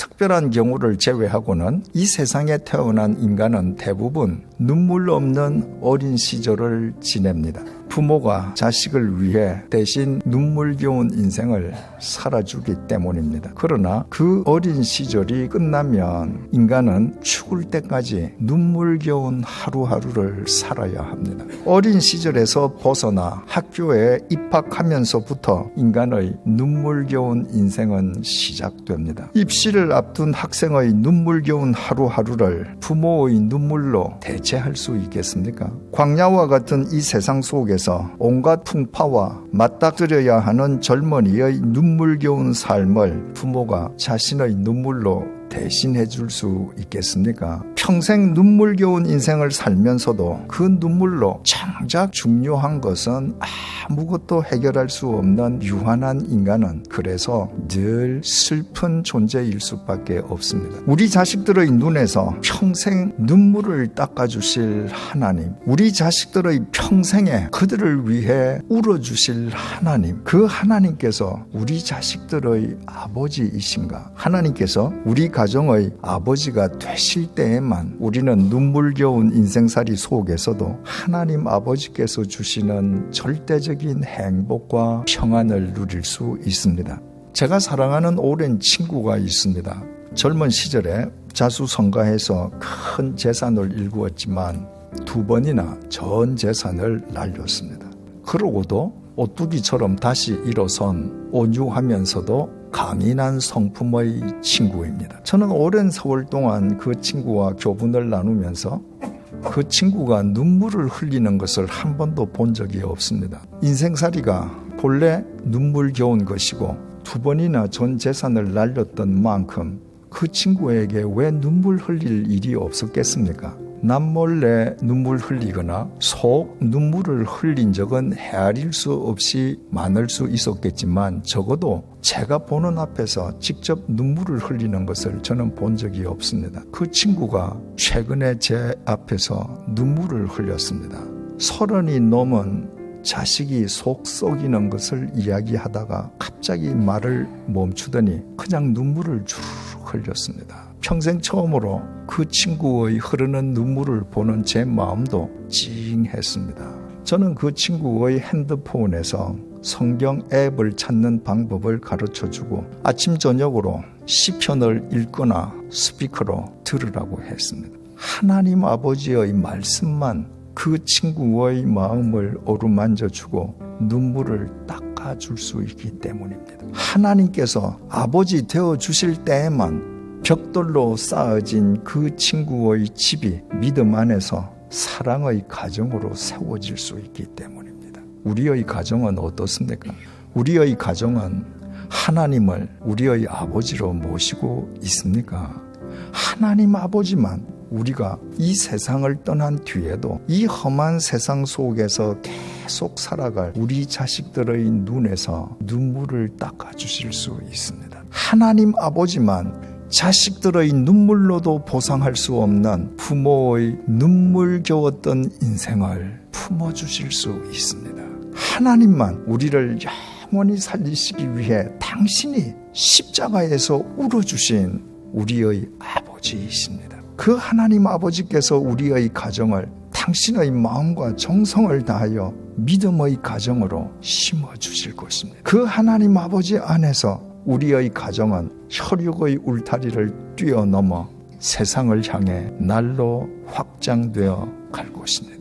특별한 경우를 제외하고는 이 세상에 태어난 인간은 대부분 눈물 없는 어린 시절을 지냅니다. 부모가 자식을 위해 대신 눈물겨운 인생을 살아주기 때문입니다. 그러나 그 어린 시절이 끝나면 인간은 죽을 때까지 눈물겨운 하루하루를 살아야 합니다. 어린 시절에서 벗어나 학교에 입학하면서부터 인간의 눈물겨운 인생은 시작됩니다. 입시를 앞둔 학생의 눈물겨운 하루하루를 부모의 눈물로 대체할 수 있겠습니까? 광야와 같은 이 세상 속에 속에서 온갖 풍파와 맞닥뜨려야 하는 젊은이의 눈물겨운 삶을 부모가 자신의 눈물로 대신해 줄 수 있겠습니까? 평생 눈물겨운 인생을 살면서도 그 눈물로 정작 중요한 것은 아무것도 해결할 수 없는 유한한 인간은 그래서 늘 슬픈 존재일 수밖에 없습니다. 우리 자식들의 눈에서 평생 눈물을 닦아주실 하나님, 우리 자식들의 평생에 그들을 위해 울어주실 하나님, 그 하나님께서 우리 자식들의 아버지이신가? 하나님께서 우리 가정의 아버지가 되실 때에만 우리는 눈물겨운 인생살이 속에서도 하나님 아버지께서 주시는 절대적인 행복과 평안을 누릴 수 있습니다. 제가 사랑하는 오랜 친구가 있습니다. 젊은 시절에 자수성가해서 큰 재산을 일구었지만 두 번이나 전 재산을 날렸습니다. 그러고도 오뚜기처럼 다시 일어선 온유하면서도 강인한 성품의 친구입니다. 저는 오랜 세월 동안 그 친구와 교분을 나누면서 그 친구가 눈물을 흘리는 것을 한 번도 본 적이 없습니다. 인생살이가 본래 눈물겨운 것이고 두 번이나 전 재산을 날렸던 만큼 그 친구에게 왜 눈물 흘릴 일이 없었겠습니까? 남몰래 눈물 흘리거나 속 눈물을 흘린 적은 헤아릴 수 없이 많을 수 있었겠지만 적어도 제가 보는 앞에서 직접 눈물을 흘리는 것을 저는 본 적이 없습니다. 그 친구가 최근에 제 앞에서 눈물을 흘렸습니다. 서른이 넘은 자식이 속 썩이는 것을 이야기하다가 갑자기 말을 멈추더니 그냥 눈물을 쭉 흘렸습니다. 평생 처음으로 그 친구의 흐르는 눈물을 보는 제 마음도 찡했습니다. 저는 그 친구의 핸드폰에서 성경 앱을 찾는 방법을 가르쳐 주고 아침 저녁으로 시편을 읽거나 스피커로 들으라고 했습니다. 하나님 아버지의 말씀만 그 친구의 마음을 어루만져 주고 눈물을 닦아 줄 수 있기 때문입니다. 하나님께서 아버지 되어 주실 때에만 벽돌로 쌓아진 그 친구의 집이 믿음 안에서 사랑의 가정으로 세워질 수 있기 때문입니다. 우리의 가정은 어떻습니까? 우리의 가정은 하나님을 우리의 아버지로 모시고 있습니까? 하나님 아버지만 우리가 이 세상을 떠난 뒤에도 이 험한 세상 속에서 계속 살아갈 우리 자식들의 눈에서 눈물을 닦아주실 수 있습니다. 하나님 아버지만 자식들의 눈물로도 보상할 수 없는 부모의 눈물겨웠던 인생을 품어주실 수 있습니다. 하나님만 우리를 영원히 살리시기 위해 당신이 십자가에서 울어주신 우리의 아버지이십니다. 그 하나님 아버지께서 우리의 가정을 당신의 마음과 정성을 다하여 믿음의 가정으로 심어 주실 것입니다. 그 하나님 아버지 안에서 우리의 가정은 혈육의 울타리를 뛰어넘어 세상을 향해 날로 확장되어 갈 것입니다.